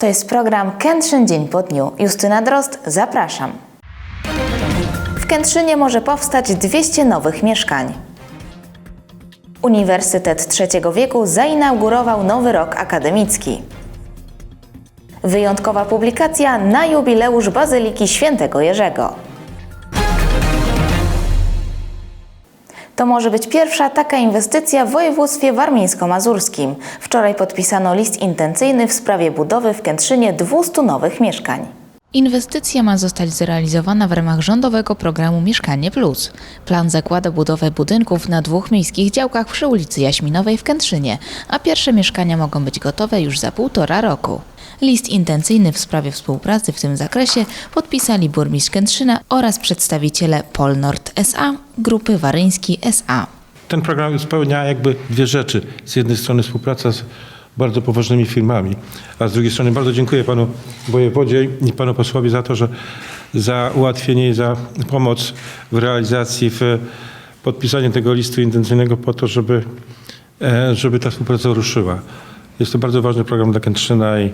To jest program Kętrzyn Dzień po dniu. Justyna Drost, zapraszam. W Kętrzynie może powstać 200 nowych mieszkań. Uniwersytet Trzeciego Wieku zainaugurował nowy rok akademicki. Wyjątkowa publikacja na jubileusz Bazyliki Świętego Jerzego. To może być pierwsza taka inwestycja w województwie warmińsko-mazurskim. Wczoraj podpisano list intencyjny w sprawie budowy w Kętrzynie 200 nowych mieszkań. Inwestycja ma zostać zrealizowana w ramach rządowego programu Mieszkanie Plus. Plan zakłada budowę budynków na dwóch miejskich działkach przy ulicy Jaśminowej w Kętrzynie, a pierwsze mieszkania mogą być gotowe już za półtora roku. List intencyjny w sprawie współpracy w tym zakresie podpisali burmistrz Kętrzyna oraz przedstawiciele Polnord SA, Grupy Waryński SA. Ten program spełnia jakby dwie rzeczy. Z jednej strony współpraca z bardzo poważnymi firmami, a z drugiej strony bardzo dziękuję panu wojewodzie i panu posłowi za to, że za ułatwienie i za pomoc w realizacji, w podpisaniu tego listu intencyjnego po to, żeby, e, żeby ta współpraca ruszyła. Jest to bardzo ważny program dla Kętrzyna i,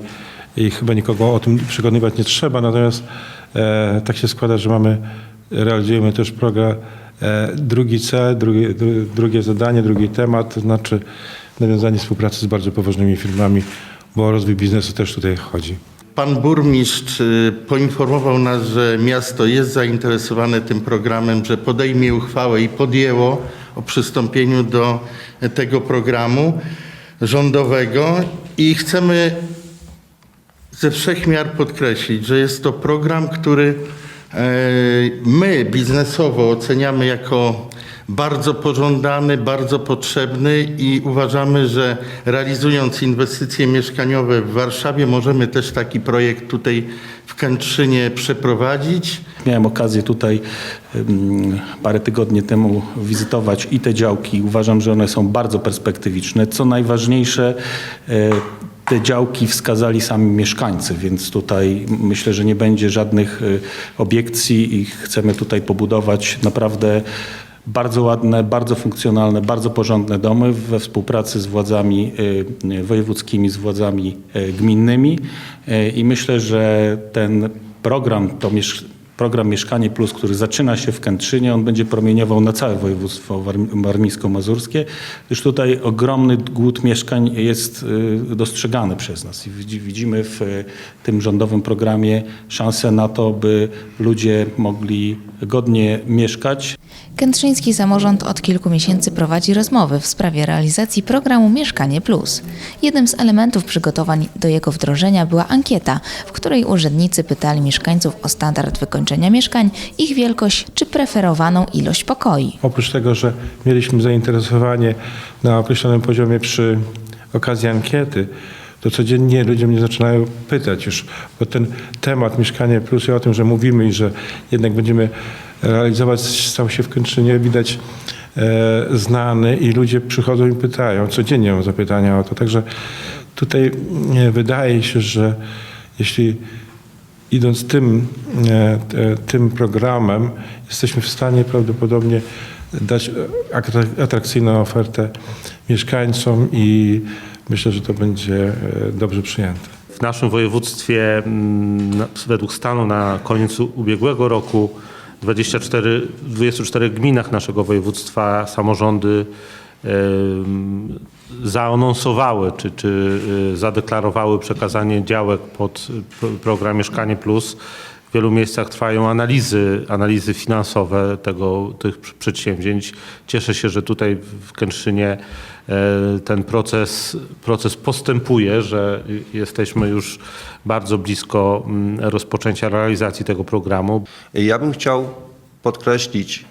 i chyba nikogo o tym przekonywać nie trzeba, natomiast e, tak się składa, że mamy, realizujemy też program e, drugi cel, drugie, dru, drugie zadanie, drugi temat, to znaczy nawiązanie współpracy z bardzo poważnymi firmami, bo o rozwój biznesu też tutaj chodzi. Pan burmistrz y, poinformował nas, że miasto jest zainteresowane tym programem, że podejmie uchwałę i podjęło o przystąpieniu do tego programu rządowego i chcemy ze wszech miar podkreślić, że jest to program, który e, my biznesowo oceniamy jako bardzo pożądany, bardzo potrzebny i uważamy, że realizując inwestycje mieszkaniowe w Warszawie możemy też taki projekt tutaj w Kętrzynie przeprowadzić. Miałem okazję tutaj parę tygodni temu wizytować i te działki. Uważam, że one są bardzo perspektywiczne. Co najważniejsze, e, te działki wskazali sami mieszkańcy, więc tutaj myślę, że nie będzie żadnych e, obiekcji i chcemy tutaj pobudować naprawdę bardzo ładne, bardzo funkcjonalne, bardzo porządne domy we współpracy z władzami e, wojewódzkimi, z władzami e, gminnymi. I myślę, że ten program, to miesz- program Mieszkanie Plus, który zaczyna się w Kętrzynie, on będzie promieniował na całe województwo warm- warmińsko-mazurskie, gdyż tutaj ogromny głód mieszkań jest y, dostrzegany przez nas i widzi- widzimy w y, tym rządowym programie szansę na to, by ludzie mogli godnie mieszkać, Kętrzyński samorząd od kilku miesięcy prowadzi rozmowy w sprawie realizacji programu Mieszkanie Plus. Jednym z elementów przygotowań do jego wdrożenia była ankieta, w której urzędnicy pytali mieszkańców o standard wykończenia mieszkań, ich wielkość czy preferowaną ilość pokoi. Oprócz tego, że mieliśmy zainteresowanie na określonym poziomie przy okazji ankiety, to codziennie ludzie mnie zaczynają pytać już, bo ten temat Mieszkanie Plus i o tym, że mówimy i że jednak będziemy realizować, stał się w Kętrzynie widać e, znany i ludzie przychodzą i pytają, codziennie mam zapytania o to. Także tutaj e, wydaje się, że jeśli idąc tym, e, tym programem, jesteśmy w stanie prawdopodobnie dać atrak- atrakcyjną ofertę mieszkańcom i myślę, że to będzie e, dobrze przyjęte. W naszym województwie mm, według stanu na koniec ubiegłego roku 24, w 24 gminach naszego województwa samorządy zaanonsowały czy, czy y, zadeklarowały przekazanie działek pod pro- program Mieszkanie Plus. W wielu miejscach trwają analizy, analizy finansowe tego, tych pr- przedsięwzięć. Cieszę się, że tutaj w Kętrzynie ten proces, proces postępuje, że jesteśmy już bardzo blisko mm, rozpoczęcia realizacji tego programu. Ja bym chciał podkreślić,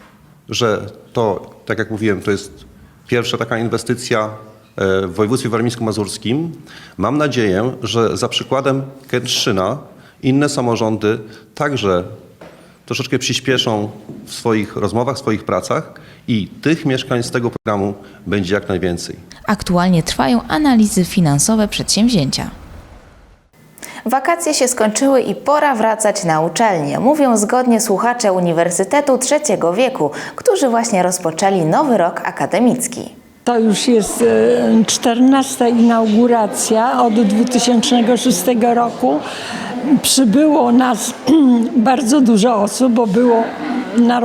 że to, tak jak mówiłem, to jest pierwsza taka inwestycja e, w województwie warmińsko-mazurskim. Mam nadzieję, że za przykładem Kętrzyna inne samorządy także troszeczkę przyspieszą w swoich rozmowach, w swoich pracach i tych mieszkań z tego programu będzie jak najwięcej. Aktualnie trwają analizy finansowe przedsięwzięcia. Wakacje się skończyły i pora wracać na uczelnię, mówią zgodnie słuchacze Uniwersytetu Trzeciego Wieku, którzy właśnie rozpoczęli nowy rok akademicki. To już jest e, 14 inauguracja od 2006 roku. Przybyło nas bardzo dużo osób, bo było na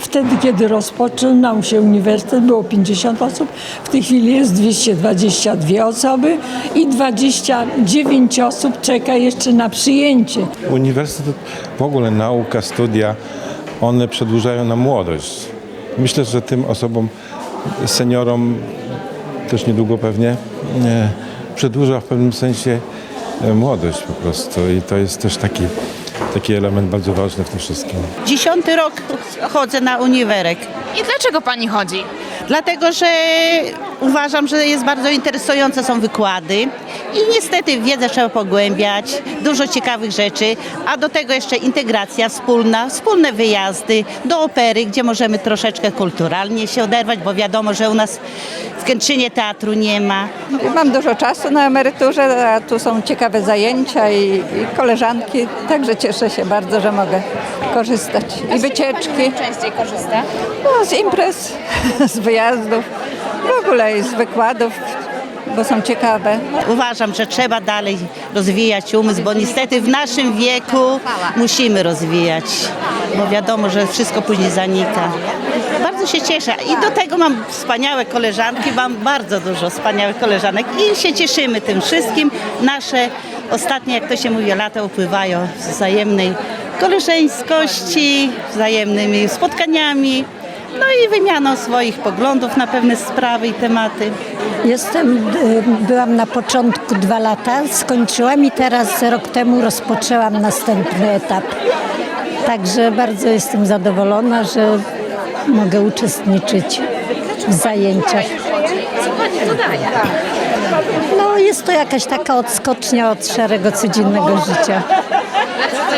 wtedy, kiedy rozpoczynał się uniwersytet, było 50 osób. W tej chwili jest 222 osoby i 29 osób czeka jeszcze na przyjęcie. Uniwersytet, w ogóle nauka, studia, one przedłużają nam młodość. Myślę, że tym osobom, seniorom, też niedługo pewnie, e, przedłuża w pewnym sensie e, młodość po prostu. I to jest też taki, taki element bardzo ważny w tym wszystkim. Dziesiąty rok chodzę na uniwerek. I dlaczego pani chodzi? Dlatego, że uważam, że jest bardzo interesujące są wykłady i niestety wiedzę trzeba pogłębiać, dużo ciekawych rzeczy, a do tego jeszcze integracja wspólna, wspólne wyjazdy do opery, gdzie możemy troszeczkę kulturalnie się oderwać, bo wiadomo, że u nas w Kętrzynie teatru nie ma. Mam dużo czasu na emeryturze, a tu są ciekawe zajęcia i, i koleżanki, także cieszę się bardzo, że mogę korzystać. I wycieczki, Częściej korzysta? no, z imprez, z wyjazdów, w ogóle i z wykładów, bo są ciekawe. Uważam, że trzeba dalej rozwijać umysł, bo niestety w naszym wieku musimy rozwijać, bo wiadomo, że wszystko później zanika. Bardzo się cieszę i do tego mam wspaniałe koleżanki, mam bardzo dużo wspaniałych koleżanek i się cieszymy tym wszystkim. Nasze ostatnie, jak to się mówi, lata upływają w wzajemnej koleżeńskości, wzajemnymi spotkaniami, no i wymianą swoich poglądów na pewne sprawy i tematy. Jestem, y, byłam na początku dwa lata, skończyłam i teraz rok temu rozpoczęłam następny etap. Także bardzo jestem zadowolona, że mogę uczestniczyć w zajęciach. Co pani dodaje? No jest to jakaś taka odskocznia od szarego codziennego życia.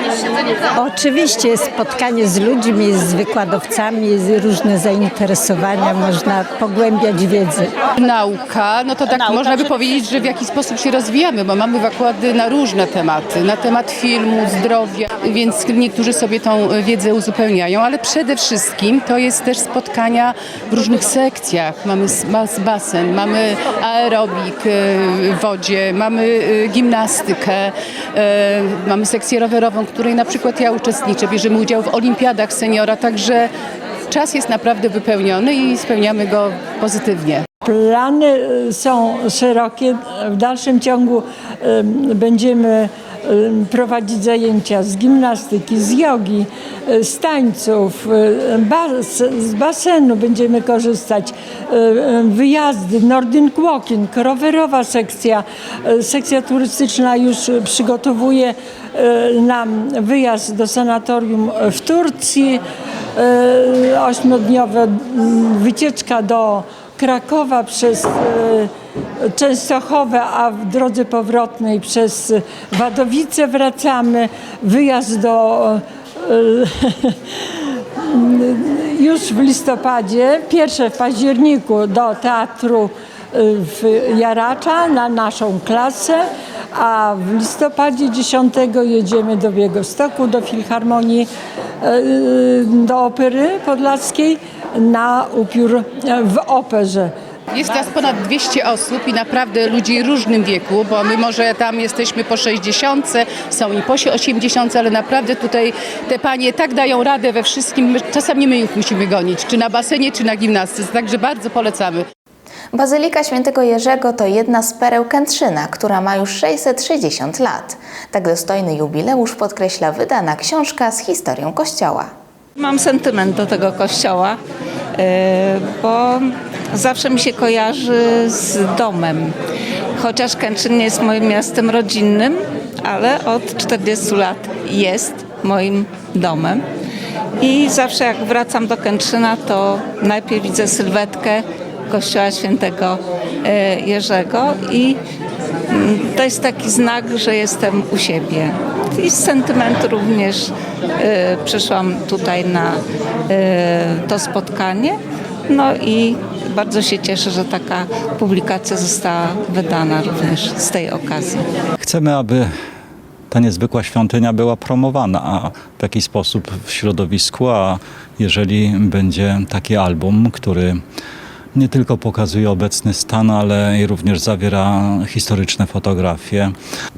Lepsze to niż siedzenie w domu. Oczywiście spotkanie z ludźmi, z wykładowcami, różne zainteresowania, można pogłębiać wiedzę. Nauka, no to tak Nauka można by powiedzieć, że w jakiś sposób się rozwijamy, bo mamy wykłady na różne tematy, na temat filmu, zdrowia, więc niektórzy sobie tą wiedzę uzupełniają, ale przede wszystkim to jest też spotkania w różnych sekcjach. Mamy s- bas, basen, mamy aerobik y, w wodzie, mamy y, gimnastykę, y, mamy sekcję rowerową, w której na przykład ja uczestniczę, bierzemy udział w olimpiadach seniora, także czas jest naprawdę wypełniony i spełniamy go pozytywnie. Plany y, są szerokie. W dalszym ciągu będziemy prowadzić zajęcia z gimnastyki, z jogi, y, z tańców, y, bas, z basenu będziemy korzystać, y, y, wyjazdy, Nordic Walking, rowerowa sekcja, y, sekcja turystyczna już y, przygotowuje y, nam wyjazd do sanatorium w Turcji, y, ośmiodniowa wycieczka do Krakowa przez e, Częstochowę, a w drodze powrotnej przez Wadowice wracamy. Wyjazd do e, już w listopadzie, pierwsze w październiku do teatru e, w Jaracza na naszą klasę, a w listopadzie 10 jedziemy do Białegostoku, do Filharmonii, do Opery Podlaskiej na upiór w operze. Jest nas ponad 200 osób i naprawdę ludzi w różnym wieku, bo my może tam jesteśmy po 60, są i po 80, ale naprawdę tutaj te panie tak dają radę we wszystkim. Czasami my ich musimy gonić, czy na basenie, czy na gimnastyce, także bardzo polecamy. Bazylika Świętego Jerzego to jedna z pereł Kętrzyna, która ma już 660 lat. Tak dostojny jubileusz podkreśla wydana książka z historią Kościoła. Mam sentyment do tego kościoła, e, bo zawsze mi się kojarzy z domem. Chociaż Kętrzyn nie jest moim miastem rodzinnym, ale od 40 lat jest moim domem. I zawsze jak wracam do Kętrzyna, to najpierw widzę sylwetkę kościoła świętego e, Jerzego i mm, to jest taki znak, że jestem u siebie. I z sentymentu również przyszłam tutaj na e, to spotkanie. No i bardzo się cieszę, że taka publikacja została wydana również z tej okazji. Chcemy, aby ta niezwykła świątynia była promowana w jakiś sposób w środowisku, a jeżeli będzie taki album, który nie tylko pokazuje obecny stan, ale i również zawiera historyczne fotografie.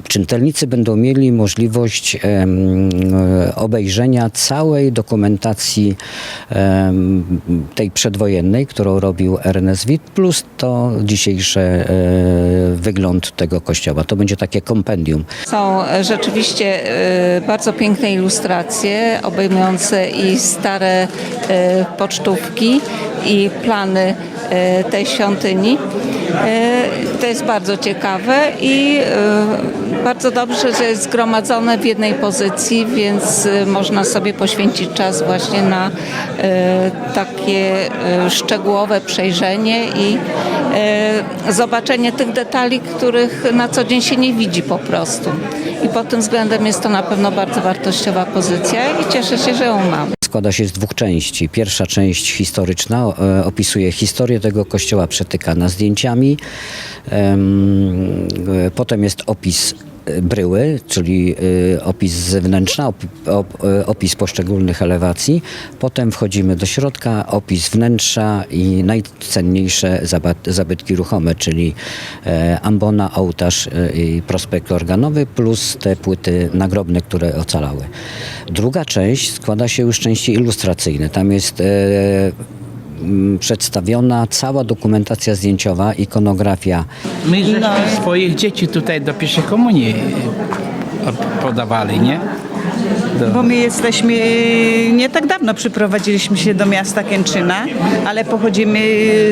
Czytelnicy będą mieli możliwość obejrzenia całej dokumentacji tej przedwojennej, którą robił Ernest Witt, plus to dzisiejszy e, wygląd tego kościoła. To będzie takie kompendium. Są e, rzeczywiście e, bardzo piękne ilustracje obejmujące i stare pocztówki i plany tej świątyni. E, To jest bardzo ciekawe i e, bardzo dobrze, że jest zgromadzone w jednej pozycji, więc e, można sobie poświęcić czas właśnie na e, takie e, szczegółowe przejrzenie i e, zobaczenie tych detali, których na co dzień się nie widzi po prostu. I pod tym względem jest to na pewno bardzo wartościowa pozycja i cieszę się, że ją mamy. Składa się z dwóch części. Pierwsza część historyczna e, opisuje historię tego kościoła przetykana zdjęciami. E, Potem jest opis e, bryły, czyli e, opis zewnętrzny, e, opis poszczególnych elewacji. Potem wchodzimy do środka, opis wnętrza i najcenniejsze zabytki ruchome, czyli e, ambona, ołtarz e, i prospekt organowy, plus te płyty nagrobne, które ocalały. Druga część składa się już części ilustracyjne. Tam jest e, przedstawiona cała dokumentacja zdjęciowa, ikonografia. My żeśmy swoich dzieci tutaj do pierwszej komunii e, podawali, nie? Bo my jesteśmy, nie tak dawno przyprowadziliśmy się do miasta Kęczyna, ale pochodzimy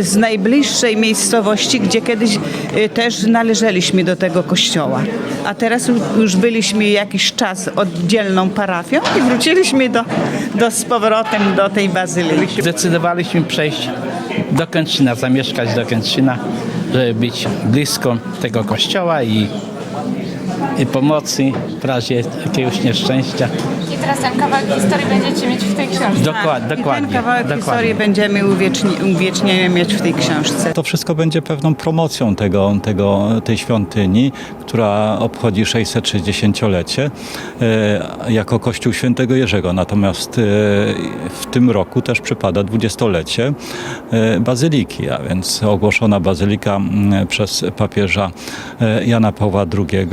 z najbliższej miejscowości, gdzie kiedyś y, też należeliśmy do tego kościoła. A teraz już- byliśmy jakiś czas oddzielną parafią i wróciliśmy do, do, z powrotem do tej bazyliki. Zdecydowaliśmy przejść do Kęczyna, zamieszkać do Kęczyna, żeby być blisko tego kościoła i pomocy w razie jakiegoś nieszczęścia. Teraz ten kawałek historii będziecie mieć w tej książce. Dokład, I ten dokładnie. kawałek dokładnie. historii będziemy uwieczni, uwiecznienie mieć w tej książce. To wszystko będzie pewną promocją tego, tego, tej świątyni, która obchodzi 660-lecie e, jako Kościół Świętego Jerzego. Natomiast e, w tym roku też przypada 20-lecie e, bazyliki, a więc ogłoszona bazylika przez papieża Jana Pawła II,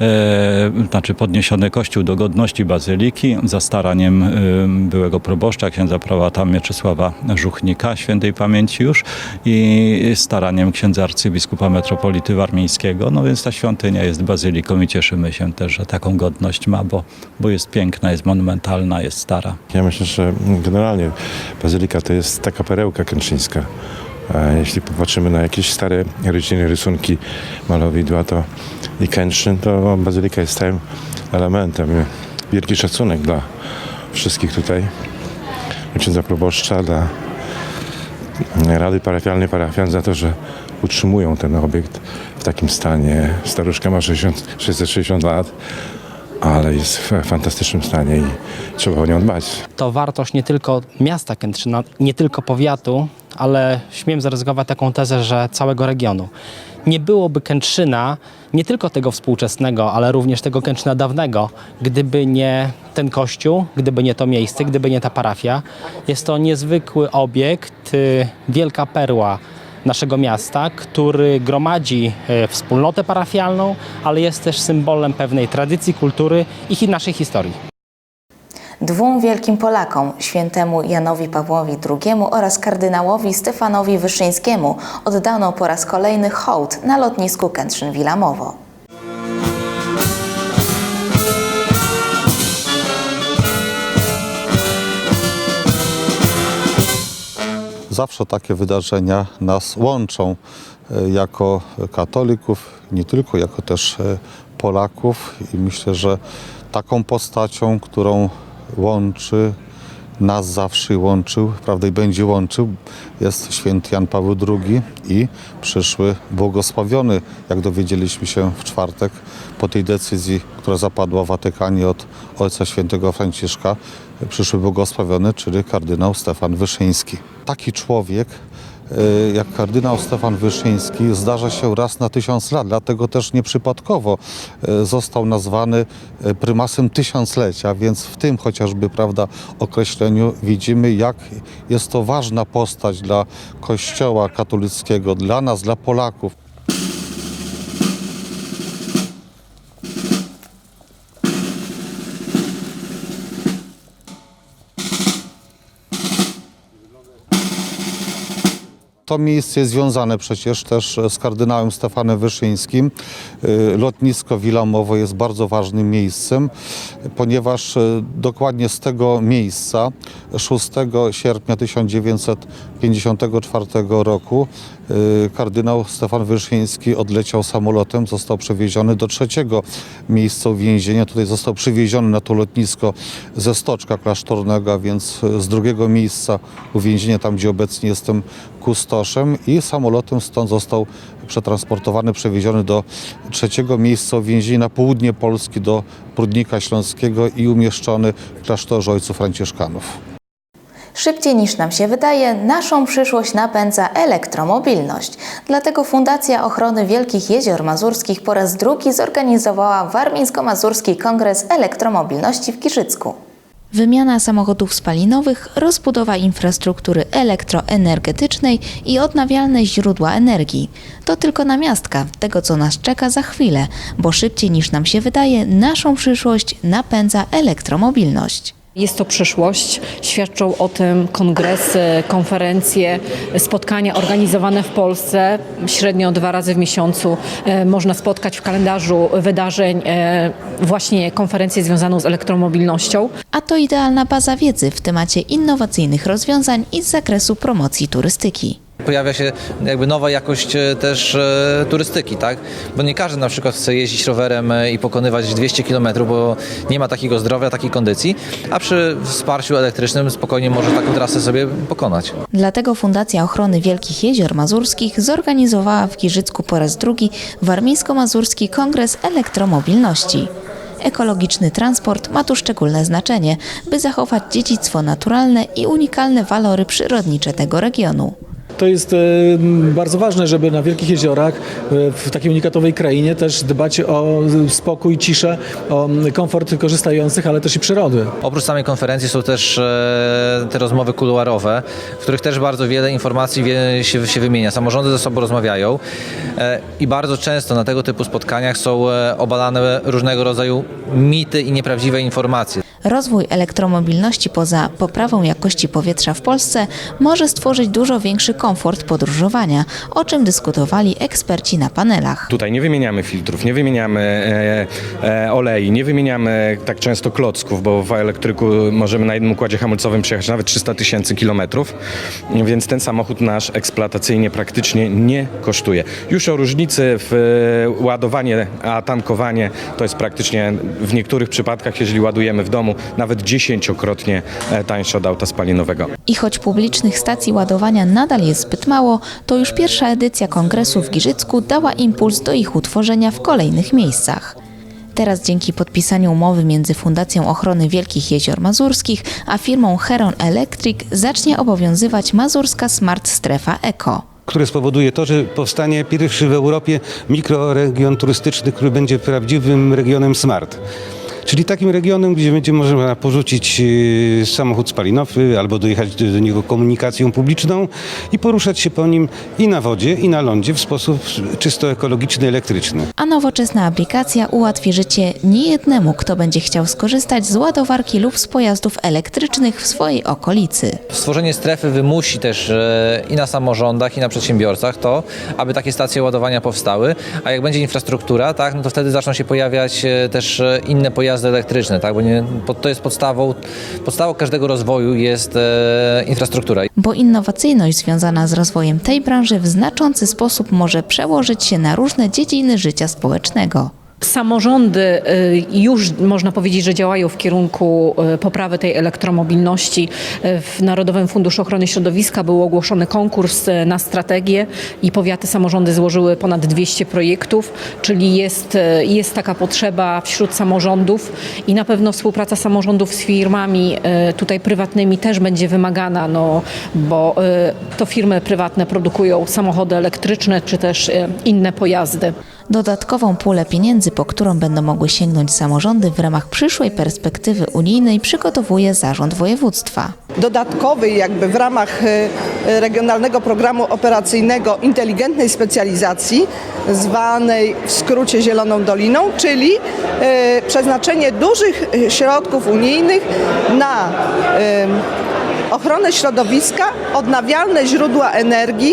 e, znaczy podniesiony Kościół do godności bazyliki za staraniem e, byłego proboszcza, księdza prałata Mieczysława Żuchnika, świętej pamięci już, i staraniem księdza arcybiskupa metropolity warmińskiego. No więc ta świątynia jest bazyliką i cieszymy się też, że taką godność ma, bo, bo jest piękna, jest monumentalna, jest stara. Ja myślę, że generalnie bazylika to jest taka perełka kęczyńska. A jeśli popatrzymy na jakieś stare rodziny, rysunki, malowidła, to i Kętrzyn, to bazylika jest stałym elementem. Wielki szacunek dla wszystkich tutaj, księdza proboszcza, dla Rady Parafialnej Parafian za to, że utrzymują ten obiekt w takim stanie. Staruszka ma 60, 660 lat, ale jest w fantastycznym stanie i trzeba o nią dbać. to wartość nie tylko miasta Kętrzyna, nie tylko powiatu, ale śmiem zaryzykować taką tezę, że całego regionu. Nie byłoby Kętrzyna, nie tylko tego współczesnego, ale również tego Kętrzyna dawnego, gdyby nie ten kościół, gdyby nie to miejsce, gdyby nie ta parafia. Jest to niezwykły obiekt, y, wielka perła naszego miasta, który gromadzi e, wspólnotę parafialną, ale jest też symbolem pewnej tradycji, kultury i naszej historii. Dwóm wielkim Polakom, świętemu Janowi Pawłowi II oraz kardynałowi Stefanowi Wyszyńskiemu oddano po raz kolejny hołd na lotnisku Kętrzyn-Wilamowo. Zawsze takie wydarzenia nas łączą e, jako katolików, nie tylko jako też e, Polaków i myślę, że taką postacią, którą łączy nas zawsze łączył, prawda i będzie łączył, jest święty Jan Paweł II i przyszły błogosławiony, jak dowiedzieliśmy się w czwartek po tej decyzji, która zapadła w Watykanie od Ojca Świętego Franciszka, przyszły błogosławiony, czyli kardynał Stefan Wyszyński. taki człowiek jak kardynał Stefan Wyszyński zdarza się raz na tysiąc lat, dlatego też nieprzypadkowo y, został nazwany y, prymasem tysiąclecia, więc w tym chociażby prawda, określeniu widzimy, jak jest to ważna postać dla Kościoła katolickiego, dla nas, dla Polaków. To miejsce jest związane przecież też z kardynałem Stefanem Wyszyńskim. Y, Lotnisko Wilamowo jest bardzo ważnym miejscem, ponieważ y, dokładnie z tego miejsca 6 sierpnia 1954 roku kardynał Stefan Wyszyński odleciał samolotem, został przewieziony do trzeciego miejsca uwięzienia. Tutaj został przywieziony na to lotnisko ze Stoczka Klasztornego, a więc z drugiego miejsca uwięzienia, tam gdzie obecnie jestem kustoszem i samolotem stąd został przetransportowany, przewieziony do trzeciego miejsca uwięzienia na południe Polski, do Prudnika Śląskiego i umieszczony w klasztorze ojców franciszkanów. Szybciej niż nam się wydaje, naszą przyszłość napędza elektromobilność. Dlatego Fundacja Ochrony Wielkich Jezior Mazurskich po raz drugi zorganizowała Warmińsko-Mazurski Kongres Elektromobilności w Giżycku. Wymiana samochodów spalinowych, rozbudowa infrastruktury elektroenergetycznej i odnawialne źródła energii. To tylko namiastka tego, co nas czeka za chwilę, bo szybciej niż nam się wydaje, naszą przyszłość napędza elektromobilność. Jest to przyszłość. Świadczą o tym kongresy, konferencje, spotkania organizowane w Polsce. Średnio dwa razy w miesiącu e, można spotkać w kalendarzu wydarzeń e, właśnie konferencję związaną z elektromobilnością. A to idealna baza wiedzy w temacie innowacyjnych rozwiązań i z zakresu promocji turystyki. Pojawia się jakby nowa jakość e, też e, turystyki, tak? Bo nie każdy na przykład chce jeździć rowerem e, i pokonywać 200 km, bo nie ma takiego zdrowia, takiej kondycji, a przy wsparciu elektrycznym spokojnie może taką trasę sobie pokonać. Dlatego Fundacja Ochrony Wielkich Jezior Mazurskich zorganizowała w Giżycku po raz drugi Warmińsko-Mazurski Kongres Elektromobilności. Ekologiczny transport ma tu szczególne znaczenie, by zachować dziedzictwo naturalne i unikalne walory przyrodnicze tego regionu. To jest e, bardzo ważne, żeby na Wielkich Jeziorach, e, w takiej unikatowej krainie też dbać o spokój, ciszę, o komfort korzystających, ale też i przyrody. Oprócz samej konferencji są też e, te rozmowy kuluarowe, w których też bardzo wiele informacji się, się wymienia. Samorządy ze sobą rozmawiają i bardzo często na tego typu spotkaniach są obalane różnego rodzaju mity i nieprawdziwe informacje. Rozwój elektromobilności poza poprawą jakości powietrza w Polsce może stworzyć dużo większy komfort podróżowania, o czym dyskutowali eksperci na panelach. Tutaj nie wymieniamy filtrów, nie wymieniamy e, e, olei, nie wymieniamy tak często klocków, bo w elektryku możemy na jednym układzie hamulcowym przejechać nawet 300 tysięcy kilometrów, więc ten samochód nasz eksploatacyjnie praktycznie nie kosztuje. Już o różnicy w e, ładowanie, a tankowanie to jest praktycznie w niektórych przypadkach, jeżeli ładujemy w domu, nawet dziesięciokrotnie e, tańsze od auta spalinowego. I choć publicznych stacji ładowania nadal jest zbyt mało, to już pierwsza edycja kongresu w Giżycku dała impuls do ich utworzenia w kolejnych miejscach. Teraz dzięki podpisaniu umowy między Fundacją Ochrony Wielkich Jezior Mazurskich a firmą Heron Electric zacznie obowiązywać Mazurska Smart Strefa Eco. które spowoduje to, że powstanie pierwszy w Europie mikroregion turystyczny, który będzie prawdziwym regionem smart. Czyli takim regionem, gdzie będzie można porzucić e, samochód spalinowy albo dojechać do, do niego komunikacją publiczną i poruszać się po nim i na wodzie, i na lądzie w sposób czysto ekologiczny, elektryczny. A nowoczesna aplikacja ułatwi życie niejednemu, kto będzie chciał skorzystać z ładowarki lub z pojazdów elektrycznych w swojej okolicy. Stworzenie strefy wymusi też e, i na samorządach, i na przedsiębiorcach to, aby takie stacje ładowania powstały, a jak będzie infrastruktura, tak, no to wtedy zaczną się pojawiać e, też e, inne pojazdy elektryczne, tak, bo nie, to jest podstawą, podstawą każdego rozwoju jest e, infrastruktura. Bo innowacyjność związana z rozwojem tej branży w znaczący sposób może przełożyć się na różne dziedziny życia społecznego. Samorządy y, już można powiedzieć, że działają w kierunku y, poprawy tej elektromobilności. Y, W Narodowym Funduszu Ochrony Środowiska był ogłoszony konkurs na strategię i powiaty samorządy złożyły ponad 200 projektów, czyli jest, jest taka potrzeba wśród samorządów i na pewno współpraca samorządów z firmami tutaj prywatnymi też będzie wymagana, no, bo to firmy prywatne produkują samochody elektryczne czy też inne pojazdy. Dodatkową pulę pieniędzy, po którą będą mogły sięgnąć samorządy w ramach przyszłej perspektywy unijnej przygotowuje zarząd województwa. dodatkowy jakby w ramach e, Regionalnego Programu Operacyjnego Inteligentnej Specjalizacji, zwanej w skrócie Zieloną Doliną, czyli e, przeznaczenie dużych środków unijnych na ochronę środowiska, odnawialne źródła energii,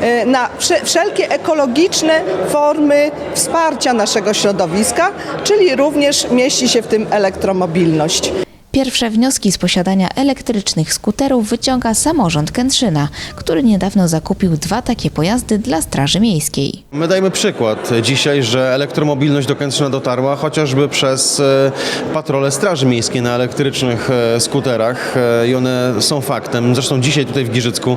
e, na wsze- wszelkie ekologiczne formy wsparcia naszego środowiska, czyli również mieści się w tym elektromobilność. Pierwsze wnioski z posiadania elektrycznych skuterów wyciąga samorząd Kętrzyna, który niedawno zakupił dwa takie pojazdy dla Straży Miejskiej. My dajemy przykład dzisiaj, że elektromobilność do Kętrzyna dotarła chociażby przez e, patrole Straży Miejskiej na elektrycznych e, skuterach e, i one są faktem. Zresztą dzisiaj tutaj w Giżycku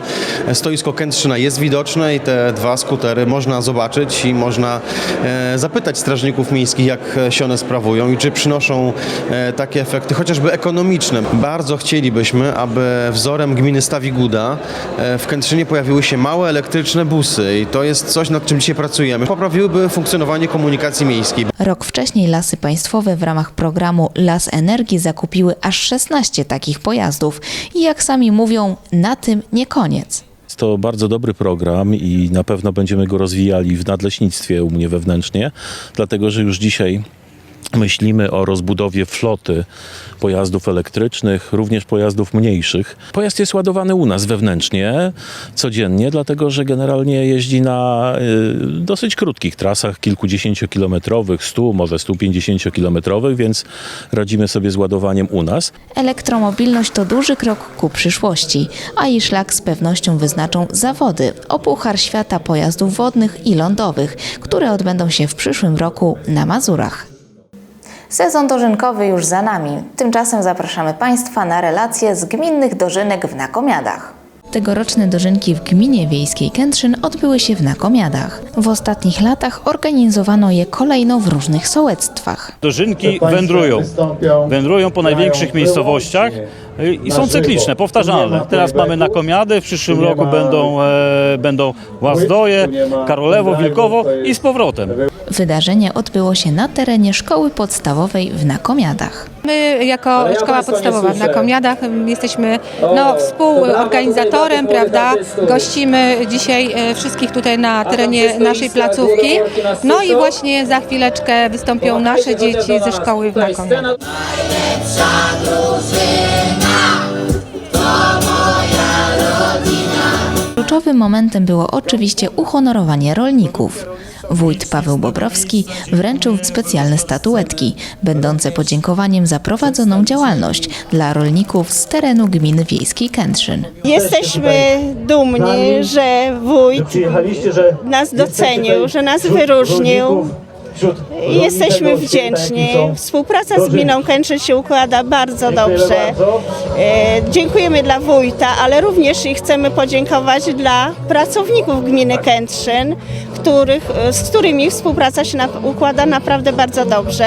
stoisko Kętrzyna jest widoczne i te dwa skutery można zobaczyć i można zapytać strażników miejskich, jak się one sprawują i czy przynoszą takie efekty, chociażby ekonomiczne. Bardzo chcielibyśmy, aby wzorem gminy Stawiguda e, w Kętrzynie pojawiły się małe elektryczne busy i to jest coś, nad czym dzisiaj pracujemy. Poprawiłyby funkcjonowanie komunikacji miejskiej. Rok wcześniej Lasy Państwowe w ramach programu Las Energii zakupiły aż 16 takich pojazdów i jak sami mówią, na tym nie koniec. Jest to bardzo dobry program i na pewno będziemy go rozwijali w nadleśnictwie u mnie wewnętrznie, dlatego że już dzisiaj myślimy o rozbudowie floty pojazdów elektrycznych, również pojazdów mniejszych. Pojazd jest ładowany u nas wewnętrznie codziennie, dlatego że generalnie jeździ na y, dosyć krótkich trasach, kilkudziesięciokilometrowych, 100, może 150-kilometrowych, więc radzimy sobie z ładowaniem u nas. Elektromobilność to duży krok ku przyszłości, a jej szlak z pewnością wyznaczą zawody o Puchar Świata Pojazdów Wodnych i Lądowych, które odbędą się w przyszłym roku na Mazurach. Sezon dożynkowy już za nami. Tymczasem zapraszamy Państwa na relacje z gminnych dożynek w Nakomiadach. Tegoroczne dożynki w gminie wiejskiej Kętrzyn odbyły się w Nakomiadach. W ostatnich latach organizowano je kolejno w różnych sołectwach. Dożynki wędrują. Wędrują po największych miejscowościach i są cykliczne, powtarzalne. Teraz mamy Nakomiady, w przyszłym roku będą, e, będą Łazdoje, Karolewo, Wilkowo i z powrotem. Wydarzenie odbyło się na terenie szkoły podstawowej w Nakomiadach. My jako szkoła podstawowa w Nakomiadach m, jesteśmy no, współorganizatorem, prawda? Gościmy dzisiaj e, wszystkich tutaj na terenie naszej placówki. No i właśnie za chwileczkę wystąpią nasze dzieci ze szkoły w Nakomiadach. Kluczowym momentem było oczywiście uhonorowanie rolników. Wójt Paweł Bobrowski wręczył specjalne statuetki, będące podziękowaniem za prowadzoną działalność dla rolników z terenu gminy wiejskiej Kętrzyn. Jesteśmy dumni, że wójt nas docenił, że nas wyróżnił. Jesteśmy wdzięczni. Współpraca z gminą Kętrzyn się układa bardzo dobrze. E, Dziękujemy dla wójta, ale również i chcemy podziękować dla pracowników gminy Kętrzyn, których, z którymi współpraca się na, układa naprawdę bardzo dobrze,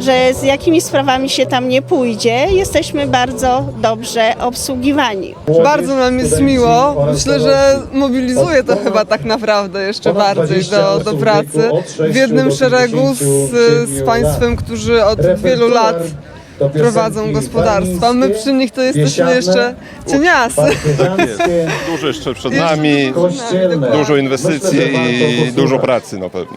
że z jakimi sprawami się tam nie pójdzie, jesteśmy bardzo dobrze obsługiwani. Bardzo nam jest miło. Myślę, że mobilizuje to chyba tak naprawdę jeszcze bardziej do, do pracy w jednym szeregu z, z państwem, którzy od wielu lat prowadzą gospodarstwa. My przy nich to jesteśmy jeszcze cieniasy. Tak jest. Dużo jeszcze przed nami, dużo inwestycji i dużo pracy na pewno.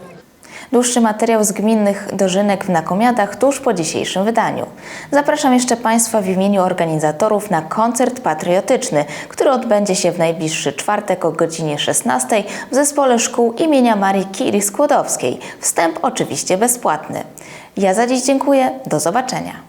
Dłuższy materiał z gminnych dożynek w Nakomiadach tuż po dzisiejszym wydaniu. Zapraszam jeszcze Państwa w imieniu organizatorów na koncert patriotyczny, który odbędzie się w najbliższy czwartek o godzinie 16 w Zespole Szkół imienia Marii Curie Skłodowskiej. Wstęp oczywiście bezpłatny. Ja za dziś dziękuję. Do zobaczenia.